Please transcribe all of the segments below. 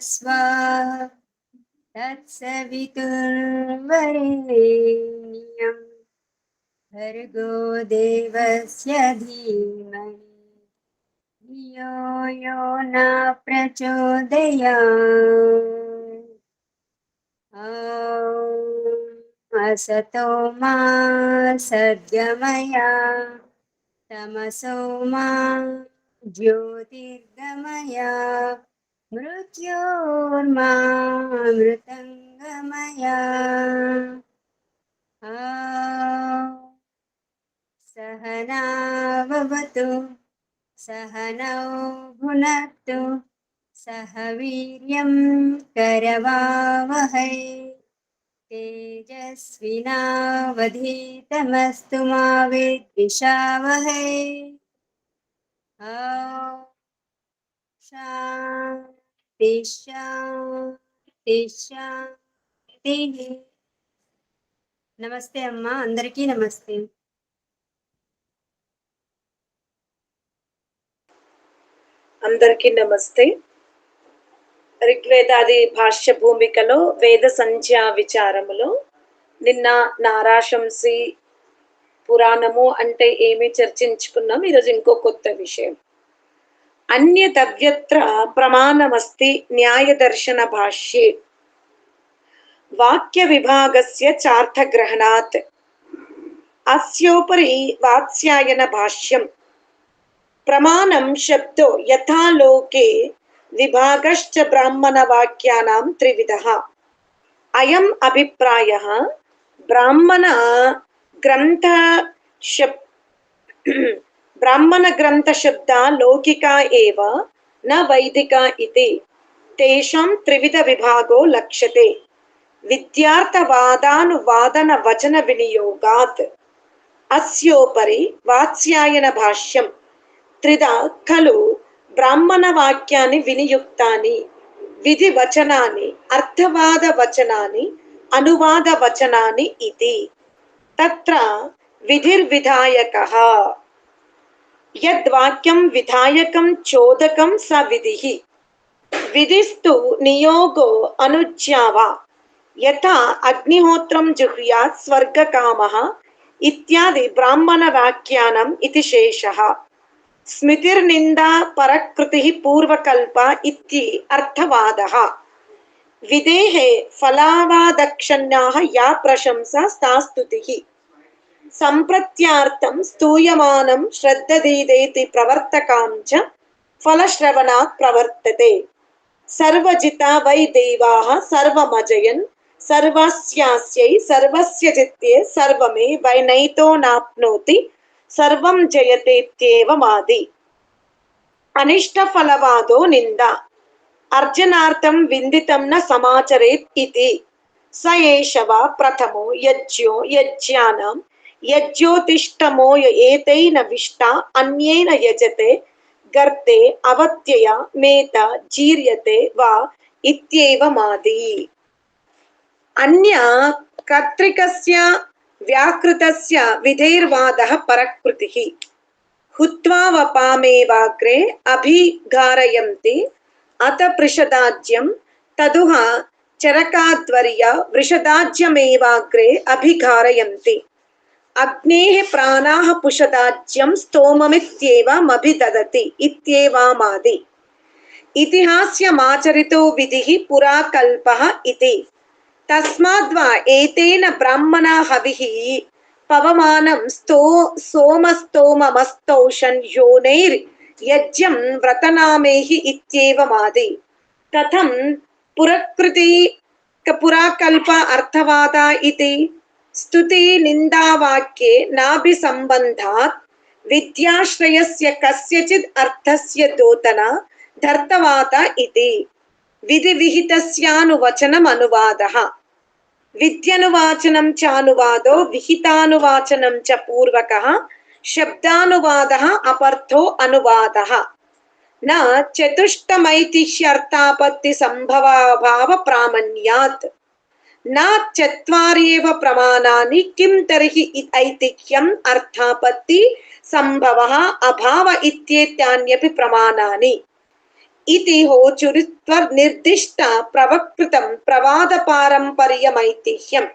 स्वाहा तत्सवितुर्वरेण्यं भर्गो देवस्य धियो यो न प्रचोदयात् ॐ असतो मा सद्गमया। तमसो मा ज्योतिर्गमया। मृत्योर्मामृतङ्गमया। ॐ सहनावतु। सहनौ भुनक्तु सह वीर्यं करवावहै तेजस्विनावधीतमस्तु मा विद्विषावहै ॐ शान्ति शान्ति శాంతిః నమస్తే అమ్మా అందరికీ నమస్తే అందరికీ నమస్తే. ఋగ్వేదాది భాష్య భూమికలో వేద సంధ్యా విచారములో నిన్న నారాశంసి పురాణము అంటే ఏమి చర్చించుకున్నాం? ఈరోజు ఇంకో కొత్త విషయం. అన్యతవ్యత్ర ప్రమాణమస్తి న్యాయదర్శన భాష్యే. వాక్య విభాగస్య చార్థగ్రహణాత్. అస్యోపరి వాత్స్యాయన భాష్యం. ప్రమాణం శబ్దో యథాలోకే విభాగశ్చ బ్రాహ్మణ వాక్యానాం త్రివిధ. అయం అభిప్రాయ బ్రాహ్మణ గ్రంథ శబ్ బ్రాహ్మణ గ్రంథ శబ్ద లౌకికా ఏవ న వైదిక ఇది. తేషాం త్రివిధ విభాగో లక్ష్యతే. విద్యార్థవాదానువాదన వచన వినియోగాత్. అస్యోపరి వాత్స్యాయన భాష్యం. త్రిద ఖలు బ్రాహ్మణ వాక్యాన్ని వినియుక్తాని విధి వచనాన్ని అర్థవాద వచనాన్ని అనువాద వచనాన్ని ఇది. తత్ర విధిర్విధాయక. యద్వాక్యం విధాయకం చోదకం స విధి. విధిస్తు నియోగో అనుజ్యావా యథా అగ్నిహోత్రం జుహ్యాత్ స్వర్గకామ. ఇత్యాది బ్రాహ్మణ వాక్యానం ఇది శేష. ஸ்மிதிர்நிந்தா பரக்ருதி பூர்வகல்பா இத்தி அர்த்தவாதா விதேகே ஃபலாவாதக்ஷண்யாக யா பிரசம்சா ஸ்தாஸ்துதிகி சம்பிரத்யார்த்தம் ஸ்தூயமானம் ஸ்ரத்ததீதேதி பிரவர்த்தகாம் ச ஃபலஸ்ரவணாத் பிரவர்த்ததே. சர்வஜிதா வை தெய்வாக சர்வமஜயன் சர்வஸ்யாஸ்யை சர்வஸ்ய ஜித்யே சர்வமே வைநைதோ நாப்னோதி సర్వం జయతేత్యేవమాది అనిష్ట ఫలవాదో నింద. అర్జనార్థం విందితం న సమాచరేత్ ఇది స ఏషవ ప్రథమో యజ్ఞో యజ్ఞానం. యజ్యోతిష్టమో ఏతైన విష్ట. అన్యేన యజతే. గర్తే అవత్యయ మేత జీర్యతే వా ఇత్యేవమాది అన్య కర్తృకస్య व्याकृतस्य विधेर्वादः परकृतिः। हुत्वा वपामेवाग्रे अभिघारयन्ति। अत पृषदाज्यं, तदुह चरकाद्वर्य वृषदाज्यमेवाग्रे अभिघारयन्ति। अग्नेः प्राणाः पुषदाज्यं स्तोममित्येवमभिददति इत्येवामादि। इतिहास्यमाचरितो विधिः पुराकल्पः इति। తస్మాద్వా ఏతేన బ్రాహ్మణ హవిః పవమానం sto సోమస్తోమస్తౌషన్ యోనైర్ యజ్ఞం వ్రతనామేహి ఇత్యేవమాది కథం పురకృతి పురాకల్ప అర్థవాద ఇది. స్తుతి నిందావాక్యే నాభి సంబంధాత్ విద్యాశ్రయస్య కస్యచిద్ అర్థస్య దోతన ధర్తవాత ఇది. విధి విహితస్యానువచనం అనువాద విద్యనువాచనం చానువాదో విహితానువాచనం చ పూర్వక శబ్దానువాద అపర్థో అనువాద నా చతుష్టమైతిహ్యర్థాపత్తి సంభవాభావ ప్రామణ్యాత్ నా చత్వార్యేవ ప్రమాణాన్ని కిం తర్హి ఐతిహ్యం అర్థాపత్తి సంభవ అభావ ఇత్యేత్యాన్యపి ప్రమాణాన్ని ఇది హోచురిత్వ నిర్దిష్ట ప్రవకృతం ప్రవాద పారంపర్యమైతిహ్యం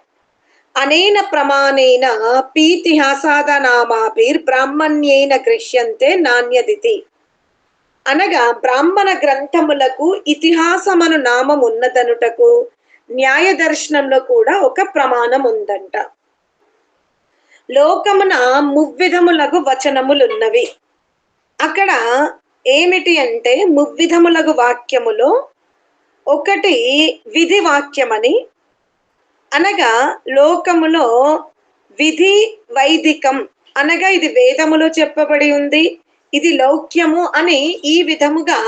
అనేన ప్రమాణేన పీతిహాసాద నామాభిర్ బ్రాహ్మణ్యేన గృహ్యంతే నాణ్యదితి అనగా బ్రాహ్మణ గ్రంథములకు ఇతిహాసమను నామం ఉన్నదనుటకు న్యాయ దర్శనంలో కూడా ఒక ప్రమాణం ఉందంట లోకమున మువ్విధములకు వచనములున్నవి. అక్కడ ఏమిటి అంటే మువ్విధములగు వాక్యములో ఒకటి విధి వాక్యమని అనగా లోకములో విధి వైదికం అనగా ఇది వేదములో చెప్పబడి ఉంది ఇది లౌక్యము అని ఈ విధముగా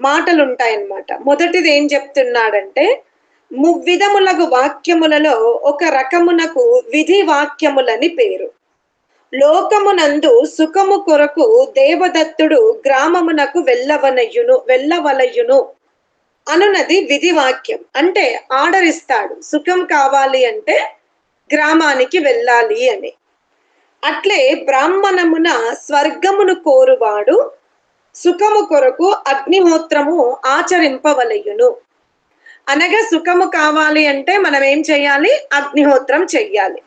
మాటలు ఉంటాయన్నమాట మొదటిది ఏం చెప్తున్నాడంటే మువ్విధములగు వాక్యములలో ఒక రకమునకు విధి వాక్యములని పేరు. లోకమునందు సుఖము కొరకు దేవదత్తుడు గ్రామమునకు వెళ్ళవనయును వెళ్ళవలయును అనునది విధి వాక్యం అంటే ఆర్డర్ ఇస్తాడు సుఖం కావాలి అంటే గ్రామానికి వెళ్ళాలి అని. అట్లే బ్రాహ్మణమున స్వర్గమును కోరువాడు సుఖము కొరకు అగ్నిహోత్రము ఆచరింపవలయును. అనగా సుఖము కావాలి అంటే మనం ఏం చేయాలి? అగ్నిహోత్రం చెయ్యాలి.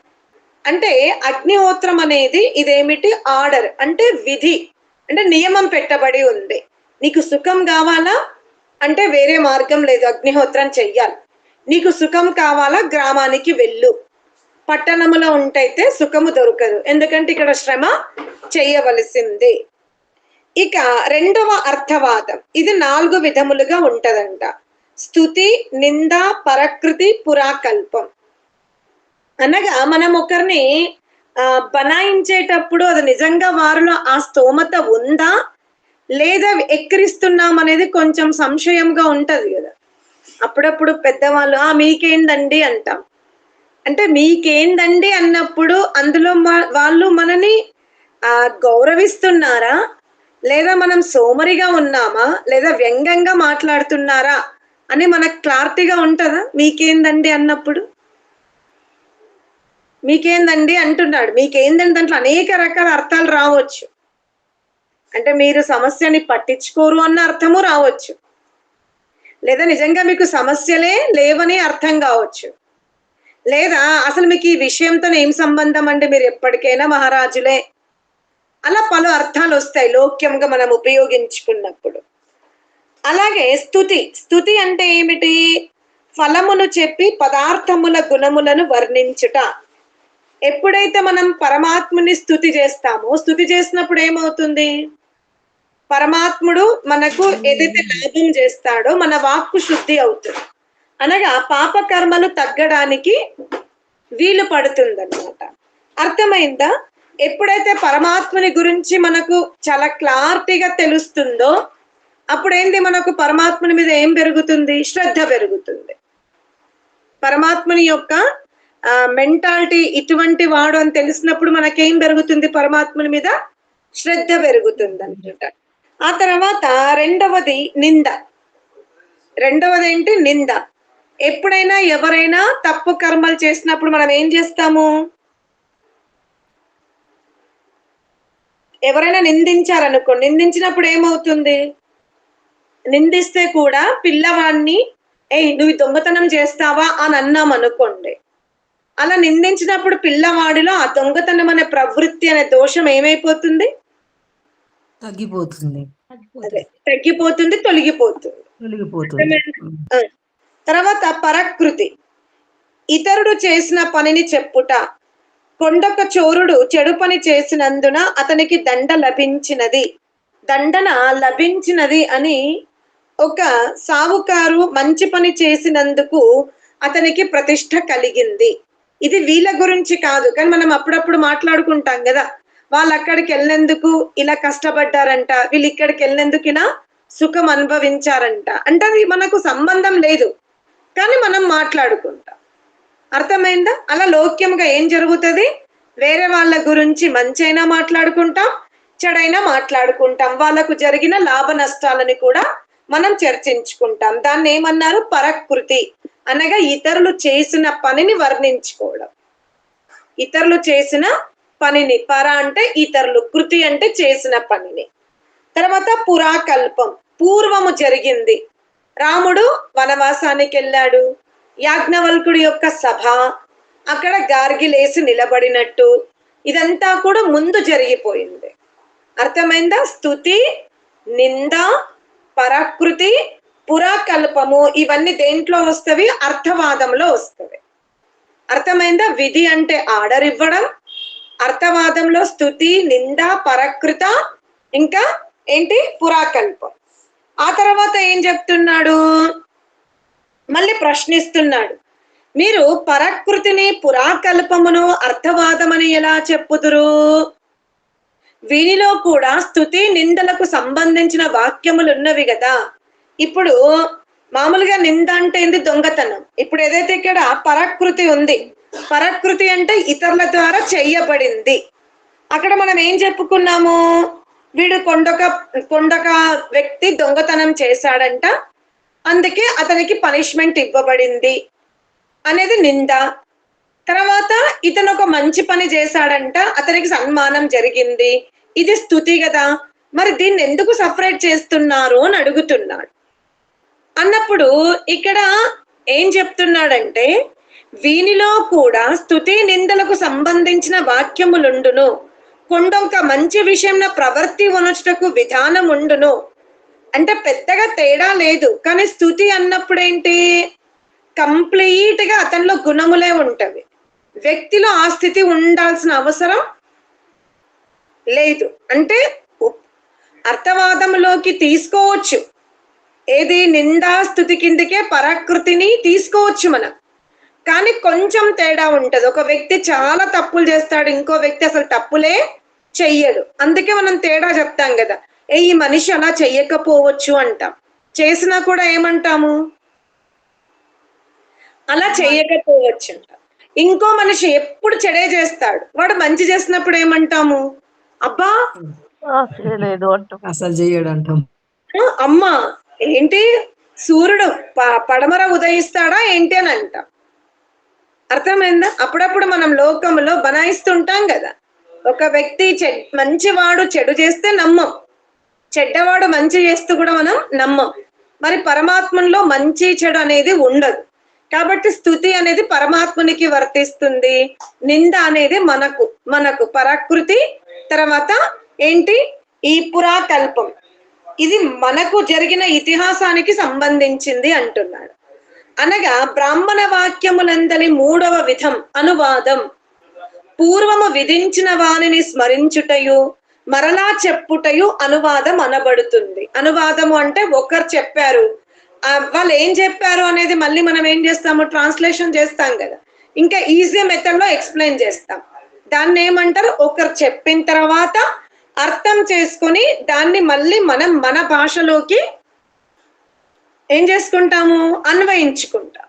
అంటే అగ్నిహోత్రం అనేది ఇదేమిటి? ఆర్డర్ అంటే విధి. అంటే నియమం పెట్టబడి ఉంది. నీకు సుఖం కావాలా? అంటే వేరే మార్గం లేదు. అగ్నిహోత్రం చెయ్యాలి. నీకు సుఖం కావాలా? గ్రామానికి వెళ్ళు. పట్టణములో ఉంటైతే సుఖము దొరకదు. ఎందుకంటే ఇక్కడ శ్రమ చేయవలసింది ఇక రెండవ అర్థవాదం. ఇది నాలుగు విధములుగా ఉంటదంట. స్థుతి నింద పరకృతి పురాకల్పం. అనగా మనం ఒకరిని ఆ, బనాయించేటప్పుడు అది నిజంగా వారిలో ఆ స్తోమత ఉందా? లేదా ఎక్కిరిస్తున్నాం అనేది కొంచెం సంశయంగా ఉంటది కదా. అప్పుడప్పుడు పెద్దవాళ్ళు ఆ మీకేందండి? అంటాం. అంటే మీకేందండి అన్నప్పుడు అందులో మా- వాళ్ళు మనని ఆ గౌరవిస్తున్నారా? లేదా మనం సోమరిగా ఉన్నామా? లేదా వ్యంగ్యంగా మాట్లాడుతున్నారా? అని మనకు క్లారిటీగా ఉంటుందా? మీకేందండి అన్నప్పుడు? మీకేందండి అంటున్నాడు. మీకేందండి దాంట్లో అనేక రకాల అర్థాలు రావచ్చు. అంటే మీరు సమస్యని పట్టించుకోరు అన్న అర్థము రావచ్చు. లేదా నిజంగా మీకు సమస్యలే లేవని అర్థం కావచ్చు. లేదా అసలు మీకు ఈ విషయంతో ఏం సంబంధం అండి? మీరు ఎప్పటికైనా మహారాజులే. అలా పలు అర్థాలు వస్తాయి లోక్యంగా మనం ఉపయోగించుకున్నప్పుడు. అలాగే స్థుతి. స్థుతి అంటే ఏమిటి? ఫలమును చెప్పి పదార్థముల గుణములను వర్ణించుట. ఎప్పుడైతే మనం పరమాత్ముని స్థుతి చేస్తామో స్థుతి చేసినప్పుడు ఏమవుతుంది? పరమాత్ముడు మనకు ఏదైతే లాభం చేస్తాడో మన వాక్కు శుద్ధి అవుతుంది. అనగా పాప కర్మలు తగ్గడానికి వీలు పడుతుందన్నమాట. అర్థమైందా? ఎప్పుడైతే పరమాత్ముని గురించి మనకు చాలా క్లారిటీగా తెలుస్తుందో అప్పుడేంది మనకు పరమాత్ముని మీద ఏం పెరుగుతుంది? శ్రద్ధ పెరుగుతుంది. పరమాత్ముని యొక్క మెంటాలిటీ ఇటువంటి వాడు అని తెలిసినప్పుడు మనకేం పెరుగుతుంది? పరమాత్ముని మీద శ్రద్ధ పెరుగుతుంది అనమాట ఆ తర్వాత రెండవది నింద. రెండవది ఏంటి నింద. ఎప్పుడైనా ఎవరైనా తప్పు కర్మలు చేసినప్పుడు మనం ఏం చేస్తాము? ఎవరైనా నిందించారనుకో నిందించినప్పుడు ఏమవుతుంది? నిందిస్తే కూడా పిల్లవాడిని ఏయ్ నువ్వు దొంగతనం చేస్తావా? అని అన్నాం అనుకోండి అలా నిందించినప్పుడు పిల్లవాడిలో ఆ దొంగతనం అనే ప్రవృత్తి అనే దోషం ఏమైపోతుంది? తగ్గిపోతుంది. తగ్గిపోతుంది తొలగిపోతుంది. తర్వాత పరకృతి. ఇతరుడు చేసిన పనిని చెప్పుట. కొండొక చోరుడు చెడు పని చేసినందున అతనికి దండ లభించినది. దండన లభించినది అని ఒక సావుకారు మంచి పని చేసినందుకు అతనికి ప్రతిష్ట కలిగింది. ఇది వీళ్ళ గురించి కాదు కానీ మనం అప్పుడప్పుడు మాట్లాడుకుంటాం కదా. వాళ్ళు అక్కడికి వెళ్ళినందుకు ఇలా కష్టపడ్డారంట వీళ్ళు ఇక్కడికి వెళ్ళినందుకు సుఖం అనుభవించారంట. అంటే అది మనకు సంబంధం లేదు కానీ మనం మాట్లాడుకుంటాం. అర్థమైందా? అలా లోక్యంగా ఏం జరుగుతుంది? వేరే వాళ్ళ గురించి మంచైనా మాట్లాడుకుంటాం చెడైనా మాట్లాడుకుంటాం. వాళ్ళకు జరిగిన లాభ నష్టాలని కూడా మనం చర్చించుకుంటాం. దాన్ని ఏమన్నారు? పరకృతి. అనగా ఇతరులు చేసిన పనిని వర్ణించుకోవడం. ఇతరులు చేసిన పనిని. పర అంటే ఇతరులు కృతి అంటే చేసిన పనిని. తర్వాత పురాకల్పం. పూర్వము జరిగింది. రాముడు వనవాసానికి వెళ్ళాడు. యాజ్ఞవల్కుడి యొక్క సభ. అక్కడ గార్గిలేసి నిలబడినట్టు. ఇదంతా కూడా ముందు జరిగిపోయింది. అర్థమైందా? స్థుతి నింద పరాకృతి పురాకల్పము ఇవన్నీ దేంట్లో వస్తవి? అర్థవాదంలో వస్తవి. అర్థమైందా? విధి అంటే ఆర్డర్ ఇవ్వడం అర్థవాదంలో స్థుతి నింద పరకృత ఇంకా ఏంటి? పురాకల్పం. ఆ తర్వాత ఏం చెప్తున్నాడు? మళ్ళీ ప్రశ్నిస్తున్నాడు. మీరు పరకృతిని పురాకల్పమును అర్థవాదమని ఎలా చెప్పుదురు? వీనిలో కూడా స్థుతి నిందలకు సంబంధించిన వాక్యములు ఉన్నవి కదా ఇప్పుడు మామూలుగా నింద అంటే ఏంది? దొంగతనం. ఇప్పుడు ఏదైతే ఇక్కడ పరకృతి ఉంది పరకృతి అంటే ఇతరుల ద్వారా చెయ్యబడింది అక్కడ మనం ఏం చెప్పుకున్నాము? వీడు కొండొక కొండొక వ్యక్తి దొంగతనం చేశాడంట. అందుకే అతనికి పనిష్మెంట్ ఇవ్వబడింది అనేది నింద. తర్వాత ఇతను ఒక మంచి పని చేశాడంట అతనికి సన్మానం జరిగింది. ఇది స్థుతి కదా మరి దీన్ని ఎందుకు సపరేట్ చేస్తున్నారు అని అడుగుతున్నాడు. అన్నప్పుడు ఇక్కడ ఏం చెప్తున్నాడంటే వీనిలో కూడా స్థుతి నిందలకు సంబంధించిన వాక్యములుండును. కొండొక మంచి విషయంలో ప్రవర్తి ఉనచుటకు విధానం ఉండును అంటే పెద్దగా తేడా లేదు కానీ స్థుతి అన్నప్పుడు ఏంటి కంప్లీట్గా అతనిలో గుణములే ఉంటవి. వ్యక్తిలో ఆ స్థితి ఉండాల్సిన అవసరం లేదు. అంటే అర్థవాదంలోకి తీసుకోవచ్చు. ఏది నిందా స్థుతి కిందకే పరాకృతిని తీసుకోవచ్చు మనం. కానీ కొంచెం తేడా ఉంటది. ఒక వ్యక్తి చాలా తప్పులు చేస్తాడు ఇంకో వ్యక్తి అసలు తప్పులే చెయ్యడు. అందుకే మనం తేడా చెప్తాం కదా. ఏ ఈ మనిషి అలా చెయ్యకపోవచ్చు అంటాం. చేసినా కూడా ఏమంటాము? అలా చెయ్యకపోవచ్చు అంటాం. ఇంకో మనిషి ఎప్పుడు చెడే చేస్తాడు. వాడు మంచి చేసినప్పుడు ఏమంటాము? అబ్బా! చేయలేదు అసలు చెయ్యడు అంటాం. అమ్మా ఏంటి? సూర్యుడు ప- పడమర ఉదయిస్తాడా ఏంటి అని అంటాం. అర్థమైందా? అప్పుడప్పుడు మనం లోకంలో బనాయిస్తుంటాం కదా. ఒక వ్యక్తి మంచివాడు చెడు చేస్తే నమ్మం. చెడ్డవాడు మంచి చేస్తూ కూడా మనం నమ్మం. మరి పరమాత్మలో మంచి చెడు అనేది ఉండదు. కాబట్టి స్థుతి అనేది పరమాత్మునికి వర్తిస్తుంది. నింద అనేది మనకు మనకు. పరాకృతి తర్వాత ఏంటి? ఈ పురాకల్పం ఇది మనకు జరిగిన ఇతిహాసానికి సంబంధించింది అంటున్నాడు. అనగా బ్రాహ్మణ వాక్యములందలి మూడవ విధం అనువాదం. పూర్వము విధించిన వానిని స్మరించుటయు మరలా చెప్పుటయు అనువాదం అనబడుతుంది. అనువాదము అంటే ఒకరు చెప్పారు. వాళ్ళు ఏం చెప్పారు అనేది మళ్ళీ మనం ఏం చేస్తాము? ట్రాన్స్లేషన్ చేస్తాం కదా. ఇంకా ఈజీ మెథడ్లో ఎక్స్ప్లెయిన్ చేస్తాం. దాన్ని ఏమంటారు ఒకరు చెప్పిన తర్వాత అర్థం చేసుకొని దాన్ని మళ్ళీ మనం మన భాషలోకి ఏం చేసుకుంటాము? అన్వయించుకుంటాం.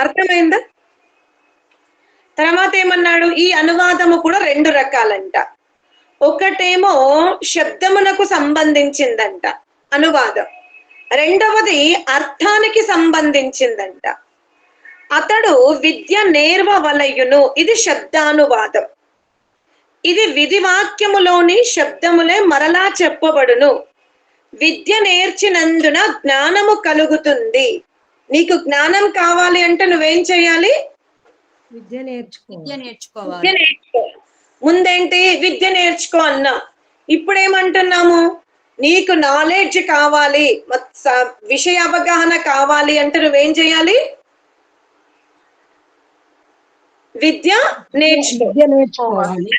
అర్థమైందా? తర్వాత ఏమన్నాడు? ఈ అనువాదము కూడా రెండు రకాలంట. ఒకటేమో శబ్దమునకు సంబంధించిందంట అనువాదం. రెండవది అర్థానికి సంబంధించిందంట. అతడు విద్య నేర్వవలయును. ఇది శబ్దానువాదం. ఇది విధివాక్యములోని శబ్దములే మరలా చెప్పబడును. విద్య నేర్చినందున జ్ఞానము కలుగుతుంది. నీకు జ్ఞానం కావాలి అంటే నువ్వేం చేయాలి? విద్య నేర్చుకో. విద్య నేర్చుకోవాలి. విద్య నేర్చుకో. ముందేంటి? విద్య నేర్చుకో అన్నాం. ఇప్పుడు ఏమంటున్నాము నీకు నాలెడ్జ్ కావాలి. విషయ అవగాహన కావాలి అంటే నువ్వేం చేయాలి? విద్య నేర్చుకో. విద్య నేర్చుకోవాలి.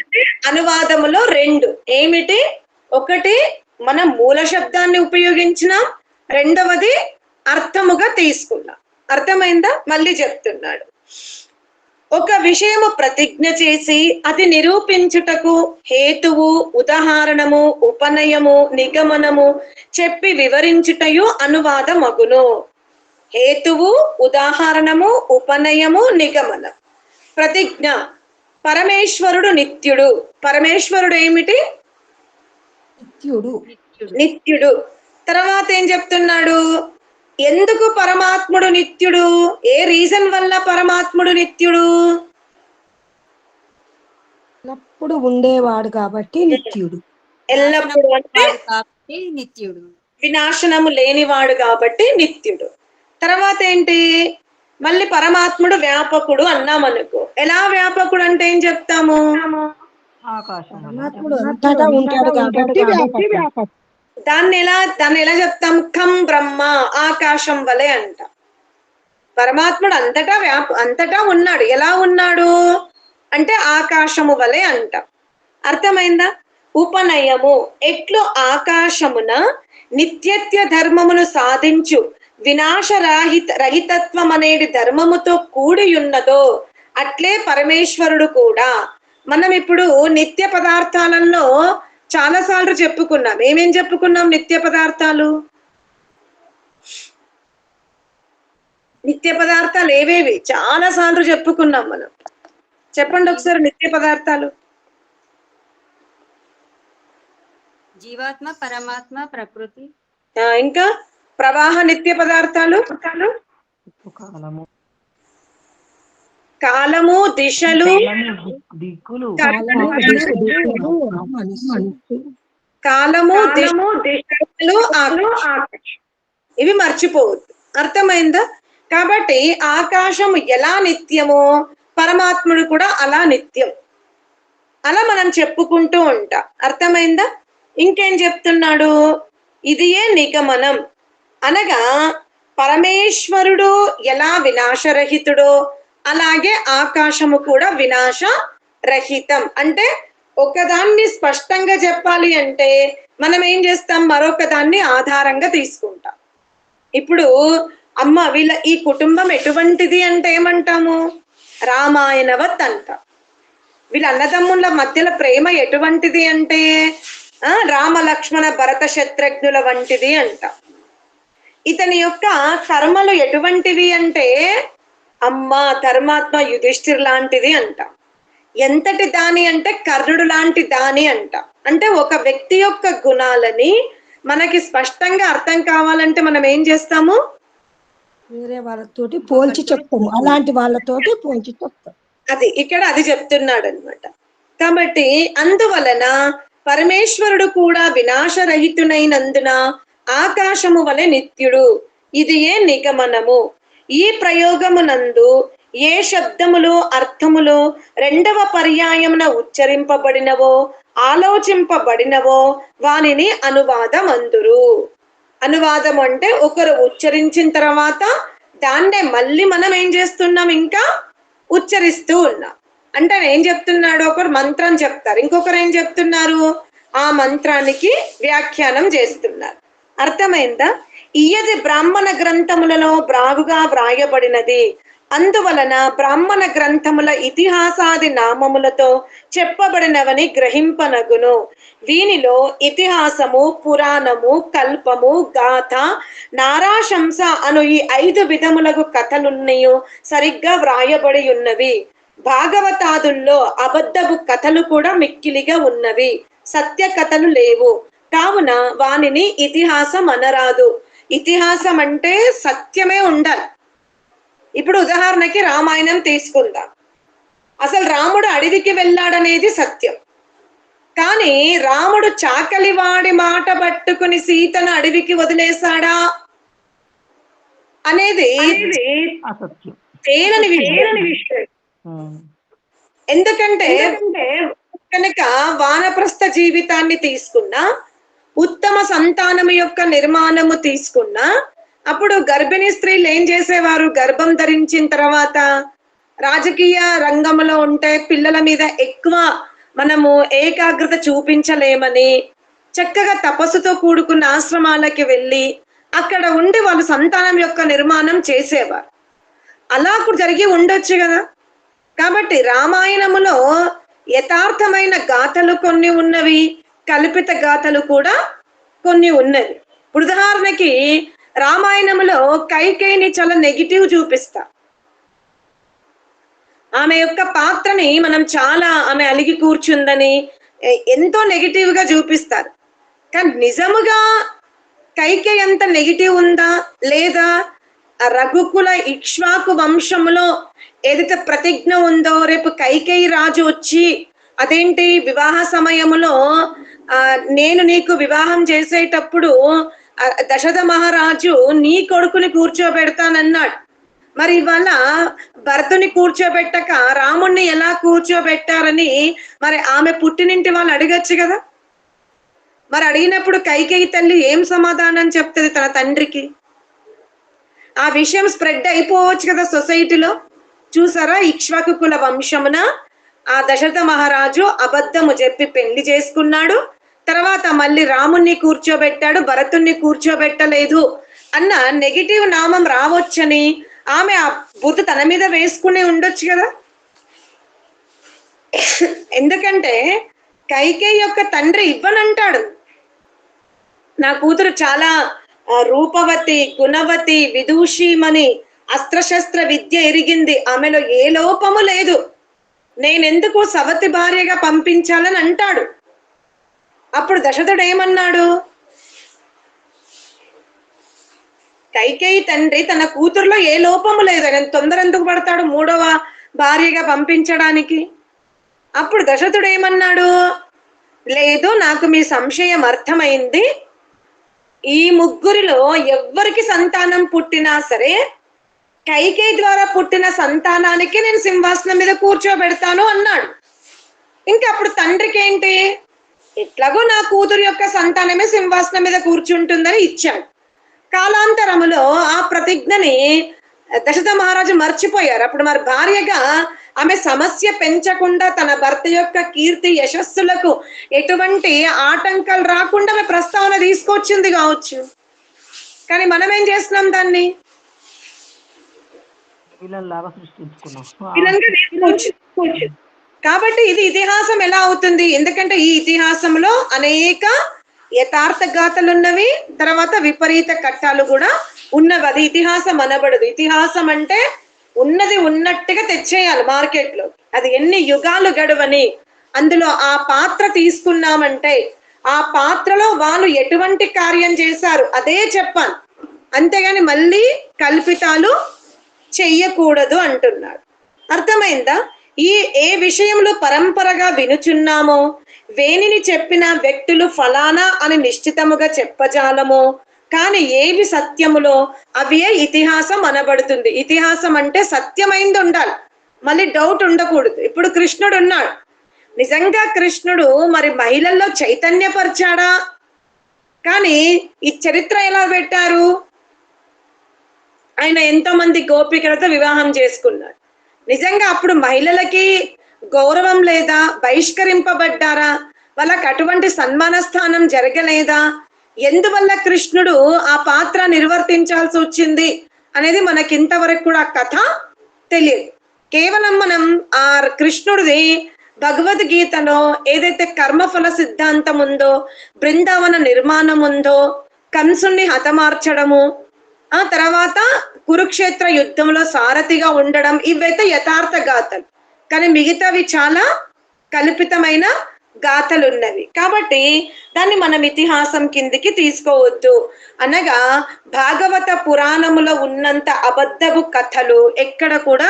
అనువాదములో రెండు. ఏమిటి? ఒకటి మనం మూల శబ్దాన్ని ఉపయోగించినాం. రెండవది అర్థముగా తీసుకున్నాం. అర్థమైందా? మళ్ళీ చెప్తున్నాడు. ఒక విషయము ప్రతిజ్ఞ చేసి అది నిరూపించుటకు హేతువు ఉదాహరణము ఉపనయము నిగమనము చెప్పి వివరించుటయు అనువాదమగును. హేతువు ఉదాహరణము ఉపనయము నిగమనం. ప్రతిజ్ఞ. పరమేశ్వరుడు నిత్యుడు. పరమేశ్వరుడు ఏమిటి? నిత్యుడు. నిత్యుడు. నిత్యుడు తర్వాత ఏం చెప్తున్నాడు? ఎందుకు పరమాత్ముడు నిత్యుడు? ఏ రీజన్ వల్ల పరమాత్ముడు నిత్యుడు? ఎల్లప్పుడు ఉండేవాడు కాబట్టి నిత్యుడు. ఎల్లప్పుడూ కాబట్టి నిత్యుడు. వినాశనము లేనివాడు కాబట్టి నిత్యుడు. తర్వాత ఏంటి? మళ్ళీ పరమాత్ముడు వ్యాపకుడు అన్నాం అనుకో ఎలా వ్యాపకుడు అంటే ఏం చెప్తాము. దాన్ని ఎలా దాన్ని ఎలా చెప్తాం? ఖం బ్రహ్మ ఆకాశం వలె అంట. పరమాత్ముడు అంతటా వ్యాప అంతటా ఉన్నాడు. ఎలా ఉన్నాడు? అంటే ఆకాశము వలె అంట. అర్థమైందా? ఉపనయము. ఎట్లు? ఆకాశమున నిత్యత్య ధర్మమును సాధించు. వినాశరాహిత రహితత్వం అనేది ధర్మముతో కూడి ఉన్నదో అట్లే పరమేశ్వరుడు కూడా. మనం ఇప్పుడు నిత్య పదార్థాలలో చాలా సార్లు చెప్పుకున్నాం. ఏమేం చెప్పుకున్నాం నిత్య పదార్థాలు? నిత్య పదార్థాలు ఏవేవి? చాలా సార్లు చెప్పుకున్నాం మనం. చెప్పండి ఒకసారి నిత్య పదార్థాలు. జీవాత్మ పరమాత్మ ప్రకృతి. ఇంకా? ప్రవాహ నిత్య పదార్థాలు? కాలము కాలము దిశలు కాలము, దిక్కులు. కాలము, దిశలు. ఇవి మర్చిపోవద్దు. అర్థమైందా? కాబట్టి ఆకాశం ఎలా నిత్యమో పరమాత్ముడు కూడా అలా నిత్యం. అలా మనం చెప్పుకుంటూ ఉంటాం. అర్థమైందా? ఇంకేం చెప్తున్నాడు? ఇది ఏ నిగమనం. అనగా పరమేశ్వరుడు ఎలా వినాశరహితుడో అలాగే ఆకాశము కూడా వినాశ రహితం అంటే ఒకదాన్ని స్పష్టంగా చెప్పాలి అంటే మనం ఏం చేస్తాం? మరొక దాన్ని ఆధారంగా తీసుకుంటాం. ఇప్పుడు అమ్మ వీళ్ళ ఈ కుటుంబం ఎటువంటిది అంటే ఏమంటాము? రామాయణవత్ అంటాం. వీళ్ళ అన్నదమ్ముల మధ్యలో ప్రేమ ఎటువంటిది అంటే రామ లక్ష్మణ భరత శత్రుఘ్నుల వంటిది అంట. ఇతని యొక్క కర్మలు ఎటువంటివి అంటే అమ్మ ధర్మాత్మ యుధిష్ఠిర్ లాంటిది అంట. ఎంతటి దాని అంటే కర్ణుడు లాంటి దాని అంట. అంటే ఒక వ్యక్తి యొక్క గుణాలని మనకి స్పష్టంగా అర్థం కావాలంటే మనం ఏం చేస్తాము? వేరే వాళ్ళతోటి పోల్చి చెప్తాము. అలాంటి వాళ్ళతోటి పోల్చి చెప్తాం అది ఇక్కడ అది చెప్తున్నాడు అనమాట కాబట్టి అందువలన పరమేశ్వరుడు కూడా వినాశరహితునైనందున ఆకాశము వలె నిత్యుడు. ఇది ఏ నిగమనము. ఈ ప్రయోగమునందు ఏ శబ్దములు అర్థములు రెండవ పర్యాయమున ఉచ్చరింపబడినవో ఆలోచింపబడినవో వానిని అనువాదం అందురు అనువాదం అంటే ఒకరు ఉచ్చరించిన తర్వాత దాన్నే మళ్ళీ మనం ఏం చేస్తున్నాం ఇంకా? ఉచ్చరిస్తూ ఉన్నాం. అంటే ఏం చెప్తున్నాడు ఒకరు మంత్రం చెప్తారు. ఇంకొకరు ఏం చెప్తున్నారు? ఆ మంత్రానికి వ్యాఖ్యానం చేస్తున్నారు. అర్థమైందా? ఇయది బ్రాహ్మణ గ్రంథములలో బ్రావుగా వ్రాయబడినది. అందువలన బ్రాహ్మణ గ్రంథముల ఇతిహాసాది నామములతో చెప్పబడినవని గ్రహింపనగును. దీనిలో ఇతిహాసము పురాణము కల్పము గాథ నారాశంస అను ఈ ఐదు విధములకు కథలున్నయు సరిగ్గా వ్రాయబడి ఉన్నవి భాగవతాదుల్లో అబద్ధపు కథలు కూడా మిక్కిలిగా ఉన్నవి. సత్య కథలు లేవు. కావున వానిని ఇతిహాసం అనరాదు. ఇతిహాసం అంటే సత్యమే ఉండాలి. ఇప్పుడు ఉదాహరణకి రామాయణం తీసుకుందాం. అసలు రాముడు అడవికి వెళ్ళాడనేది సత్యం. కానీ రాముడు చాకలివాడి మాట పట్టుకుని సీతను అడవికి వదిలేశాడా? అనేది అసత్యం. తేలని విషయం. ఎందుకంటే కనుక వానప్రస్థ జీవితాన్ని తీసుకున్నా ఉత్తమ సంతానం యొక్క నిర్మాణము తీసుకున్న అప్పుడు గర్భిణీ స్త్రీలు ఏం చేసేవారు? గర్భం ధరించిన తర్వాత రాజకీయ రంగంలో ఉంటే పిల్లల మీద ఎక్కువ మనము ఏకాగ్రత చూపించలేమని చక్కగా తపస్సుతో కూడుకున్న ఆశ్రమాలకి వెళ్ళి అక్కడ ఉండి వాళ్ళు సంతానం యొక్క నిర్మాణం చేసేవారు. అలా కూడా జరిగి ఉండొచ్చు కదా. కాబట్టి రామాయణములో యథార్థమైన గాథలు కొన్ని ఉన్నవి. కల్పిత గాథలు కూడా కొన్ని ఉన్నవి. ఉదాహరణకి రామాయణంలో కైకేయిని చాలా నెగిటివ్ చూపిస్తా. ఆమె యొక్క పాత్రని మనం చాలా ఆమె అలిగి కూర్చుందని ఎంతో నెగిటివ్గా చూపిస్తారు. కానీ నిజముగా కైకే ఎంత నెగిటివ్ ఉందా? లేదా? రఘుకుల ఇక్ష్వాకు వంశములో ఏదైతే ప్రతిజ్ఞ ఉందో రేపు కైకేయి రాజు వచ్చి అదేంటి? వివాహ సమయములో ఆ నేను నీకు వివాహం చేసేటప్పుడు ఆ, దశరథ మహారాజు నీ కొడుకుని కూర్చోబెడతానన్నాడు. మరి ఇవాళ భరతుని కూర్చోబెట్టక రాముణ్ణి ఎలా కూర్చోబెట్టారని మరి ఆమె పుట్టినింటి వాళ్ళు అడగచ్చు కదా? మరి అడిగినప్పుడు కైకేయి తల్లి ఏం సమాధానం చెప్తుంది తన తండ్రికి? ఆ విషయం స్ప్రెడ్ అయిపోవచ్చు కదా సొసైటీలో? చూసారా ఇక్ష్వాకు కుల వంశమున ఆ దశరథ మహారాజు అబద్ధము చెప్పి పెళ్ళి చేసుకున్నాడు. తర్వాత మళ్ళీ రాముణ్ణి కూర్చోబెట్టాడు భరతుణ్ణి కూర్చోబెట్టలేదు అన్న నెగిటివ్ నామం రావచ్చని ఆమె ఆ బుద్ధ తన మీద వేసుకుని ఉండొచ్చు కదా. ఎందుకంటే కైకే యొక్క తండ్రి ఇవ్వనంటాడు. నా కూతురు చాలా రూపవతి గుణవతి విదూషీమని అస్త్రశస్త్ర విద్య ఎరిగింది. ఆమెలో ఏ లోపము లేదు. నేనెందుకు సవతి భార్యగా పంపించాలని అంటాడు? అప్పుడు దశరథుడు ఏమన్నాడు? కైకేయి తండ్రి తన కూతురులో ఏ లోపము లేదు. ఆయన తొందర ఎందుకు పడతాడు మూడవ భార్యగా పంపించడానికి? అప్పుడు దశరథుడు ఏమన్నాడు? లేదు నాకు మీ సంశయం అర్థమైంది. ఈ ముగ్గురిలో ఎవ్వరికి సంతానం పుట్టినా సరే కైకేయి ద్వారా పుట్టిన సంతానానికి నేను సింహాసనం మీద కూర్చోబెడతాను అన్నాడు. ఇంకా అప్పుడు తండ్రికి ఏంటి? ఎట్లాగో నా కూతురు యొక్క సంతానమే సింహాసనం మీద కూర్చుంటుందని ఇచ్చాడు. కాలాంతరములో ఆ ప్రతిజ్ఞని దశరథ మహారాజు మర్చిపోయారు. అప్పుడు మరి భార్యగా ఆమె సమస్య పెంచకుండా తన భర్త యొక్క కీర్తి యశస్సులకు ఎటువంటి ఆటంకాలు రాకుండా ఆమె ప్రస్తావన తీసుకొచ్చింది కావచ్చు. కానీ మనం ఏం చేస్తున్నాం దాన్ని? సృష్టించుకున్నాం. కాబట్టి ఇది ఇతిహాసం ఎలా అవుతుంది? ఎందుకంటే ఈ ఇతిహాసంలో అనేక యథార్థ గాథలు ఉన్నవి తర్వాత విపరీత కట్టాలు కూడా ఉన్నవి. అది ఇతిహాసం అనబడదు. ఇతిహాసం అంటే ఉన్నది ఉన్నట్టుగా తెచ్చేయాలి మార్కెట్లో అది ఎన్ని యుగాలు గడువని అందులో ఆ పాత్ర తీసుకున్నామంటే ఆ పాత్రలో వాళ్ళు ఎటువంటి కార్యం చేశారు అదే చెప్పాలి. అంతేగాని మళ్ళీ కల్పితాలు చెయ్యకూడదు అంటున్నాడు. అర్థమైందా? ఈ ఏ విషయంలో పరంపరగా వినుచున్నామో వేణిని చెప్పిన వ్యక్తులు ఫలానా అని నిశ్చితముగా చెప్పజాలమో కానీ ఏవి సత్యములో? అవే ఇతిహాసం అనబడుతుంది. ఇతిహాసం అంటే సత్యమైంది ఉండాలి మళ్ళీ డౌట్ ఉండకూడదు. ఇప్పుడు కృష్ణుడు ఉన్నాడు నిజంగా కృష్ణుడు మరి మహిళల్లో చైతన్యపరిచాడా? కానీ ఈ చరిత్ర ఎలా పెట్టారు? ఆయన ఎంతో మంది గోపికలతో వివాహం చేసుకున్నాడు నిజంగా అప్పుడు మహిళలకి గౌరవం లేదా బహిష్కరింపబడ్డారా? వాళ్ళకి అటువంటి సన్మాన స్థానం జరగలేదా? ఎందువల్ల కృష్ణుడు ఆ పాత్ర నిర్వర్తించాల్సి వచ్చింది? అనేది మనకి ఇంతవరకు కూడా కథ తెలియదు. కేవలం మనం ఆ కృష్ణుడిది భగవద్గీతలో ఏదైతే కర్మఫల సిద్ధాంతం ఉందో బృందావన నిర్మాణం ఉందో కంసుణ్ణి హతమార్చడము ఆ తర్వాత కురుక్షేత్ర యుద్ధంలో సారథిగా ఉండడం ఇవైతే యథార్థ గాథలు. కానీ మిగతావి చాలా కల్పితమైన గాథలు ఉన్నవి కాబట్టి దాన్ని మనం ఇతిహాసం కిందికి తీసుకోవద్దు. అనగా భాగవత పురాణములో ఉన్నంత అబద్ధపు కథలు ఎక్కడ కూడా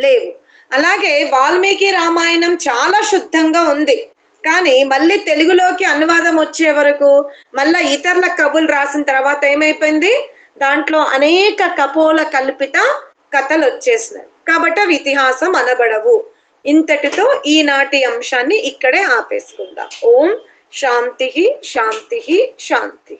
లేవు. అలాగే వాల్మీకి రామాయణం చాలా శుద్ధంగా ఉంది. కానీ మళ్ళీ తెలుగులోకి అనువాదం వచ్చే వరకు మళ్ళా ఇతరుల కబులు రాసిన తర్వాత ఏమైపోయింది? దాంట్లో అనేక కపోల కల్పిత కథలు వచ్చేసినాయి. కాబట్టి అవి ఇతిహాసం అనబడవు. ఇంతటితో ఈనాటి అంశాన్ని ఇక్కడే ఆపేసుకుందాం. ఓం శాంతి శాంతి శాంతి.